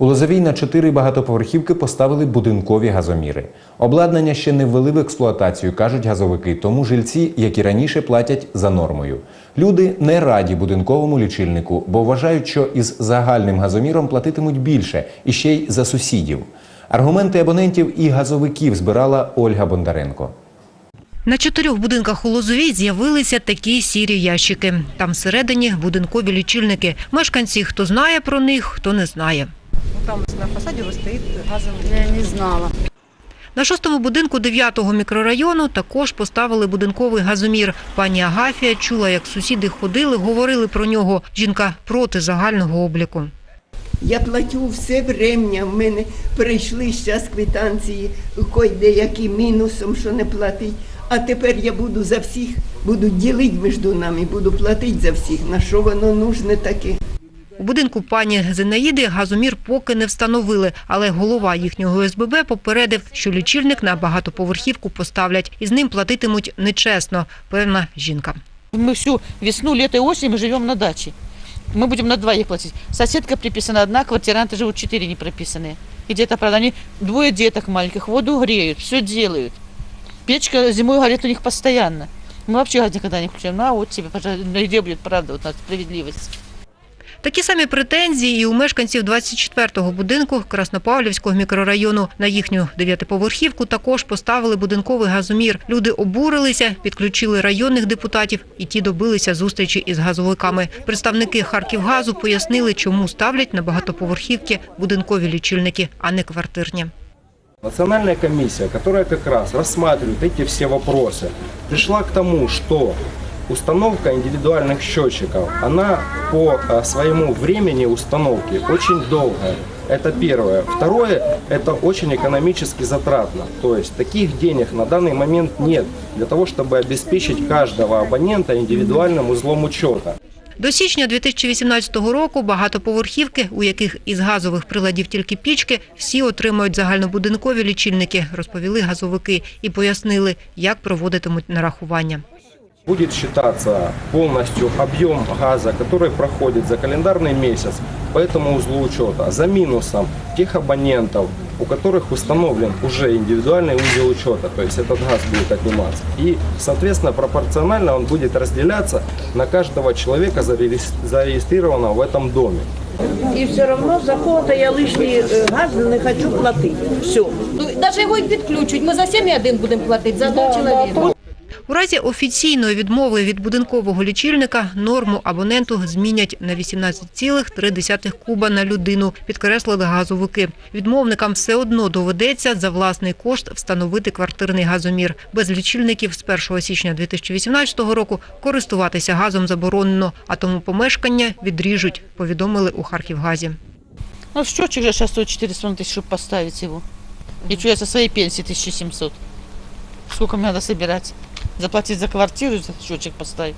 У Лозовій на чотири багатоповерхівки поставили будинкові газоміри. Обладнання ще не ввели в експлуатацію, кажуть газовики, тому жильці, як і раніше, платять за нормою. Люди не раді будинковому лічильнику, бо вважають, що із загальним газоміром платитимуть більше і ще й за сусідів. Аргументи абонентів і газовиків збирала Ольга Бондаренко. На чотирьох будинках у Лозовій з'явилися такі сірі ящики. Там всередині будинкові лічильники. Мешканці, хто знає про них, хто не знає. На фасаді ось стоїть газовий. Я не знала. На шостому будинку 9-го мікрорайону також поставили будинковий газомір. Пані Агафія чула, як сусіди ходили, говорили про нього. Жінка проти загального обліку. Я платю все врем'я. В мене прийшли зараз квитанції, кой деякі мінусом, що не платить. А тепер я буду за всіх, буду ділити між нами, буду платити за всіх. На що воно нужне таке? У будинку пані Зинаїди газомір поки не встановили, але голова їхнього СББ попередив, що лічильник на багатоповерхівку поставлять і з ним платитимуть нечесно, певна жінка. Мы всю весну, лето и осень мы живем на даче. Мы будем на двоих платить. Соседка приписана одна, квартиранты живут четыре не прописанные. И где-то, правда, они двое деток маленьких, воду греют, все делают. Печка зимой горит у них постоянно. Мы вообще газ никогда не включаем. Ну а вот тебе, пожалуйста, ну, где будет правда, вот, справедливость. Такі самі претензії і у мешканців 24-го будинку Краснопавлівського мікрорайону. На їхню дев'ятиповерхівку також поставили будинковий газомір. Люди обурилися, підключили районних депутатів, і ті добилися зустрічі із газовиками. Представники Харківгазу пояснили, чому ставлять на багатоповерхівки будинкові лічильники, а не квартирні. Национальная комиссия, которая как раз рассматривает эти все вопросы, пришла к тому, что установка индивидуальных счетчиков, она по э, своему времени установки очень долгая. Это первое. Второе, это очень экономически затратно. То есть таких денег на данный момент нет для того, чтобы обеспечить каждого абонента индивидуальным узлом учета. До січня 2018 року багатоповерхівки, у яких із газових приладів тільки пічки, всі отримають загальнобудинкові лічильники, розповіли газовики і пояснили, як проводитимуть нарахування. будет считаться полностью объем газа, который проходит за календарный месяц по этому узлу учета, за минусом тех абонентов, у которых установлен уже индивидуальный узел учета, то есть этот газ будет отниматься. И, соответственно, пропорционально он будет разделяться на каждого человека, зарегис- зарегистрированного в этом доме. І все одно за кого-то я лишній е, газ не хочу платити. Все. Ну, навіть його і підключать. Ми за 7,1 будемо платити, за одного чоловіка. У разі офіційної відмови від будинкового лічильника норму абоненту змінять на 18,3 куба на людину, підкреслили газовики. Відмовникам все одно доведеться за власний кошт встановити квартирний газомір. Без лічильників з 1 січня 2018 року користуватися газом заборонено, а тому помешкання відріжуть, повідомили у Харківгазі. Ну счетчик же сейчас стоит 400 тысяч, чтобы поставить его. Я со своей пенсии 1700. Сколько мне надо собирать? Заплатить за квартиру, за счетчик поставить.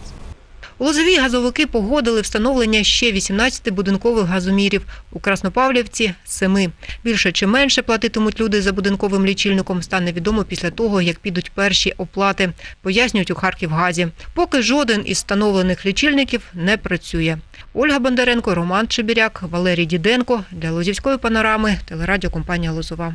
У Лозовій газовики погодили встановлення ще 18 будинкових газомірів. У Краснопавлівці – 7. Більше чи менше платитимуть люди за будинковим лічильником стане відомо після того, як підуть перші оплати, пояснюють у Харківгазі. Поки жоден із встановлених лічильників не працює. Ольга Бондаренко, Роман Чебіряк, Валерій Діденко. Для Лозівської панорами телерадіокомпанія «Лозова».